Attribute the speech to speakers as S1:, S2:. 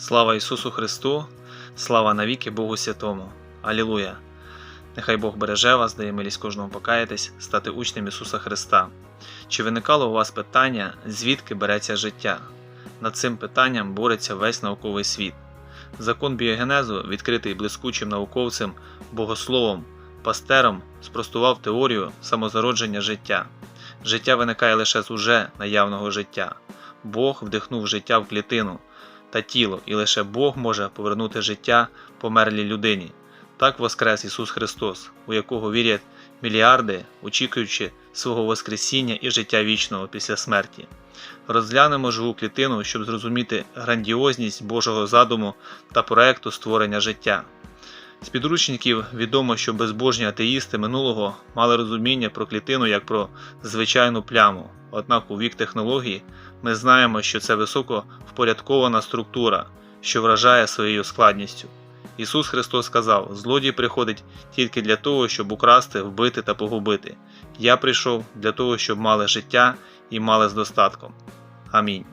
S1: Слава Ісусу Христу, слава навіки Богу Святому. Алілуя! Нехай Бог береже вас, дає милість кожному покаятись, стати учнем Ісуса Христа. Чи виникало у вас питання, звідки береться життя? Над цим питанням бореться весь науковий світ. Закон біогенезу, відкритий блискучим науковцем, богословом, пастером, спростував теорію самозародження життя. Життя виникає лише з уже наявного життя. Бог вдихнув життя в клітину та тіло, і лише Бог може повернути життя померлій людині. Так воскрес Ісус Христос, у якого вірять мільярди, очікуючи свого Воскресіння і життя вічного після смерті. Розглянемо живу клітину, щоб зрозуміти грандіозність Божого задуму та проекту створення життя. З підручників відомо, що безбожні атеїсти минулого мали розуміння про клітину як про звичайну пляму. Однак у вік технології ми знаємо, що це високо впорядкована структура, що вражає своєю складністю. Ісус Христос сказав: Злодій приходить тільки для того, щоб украсти, вбити та погубити. Я прийшов для того, щоб мали життя і мали з достатком. Амінь.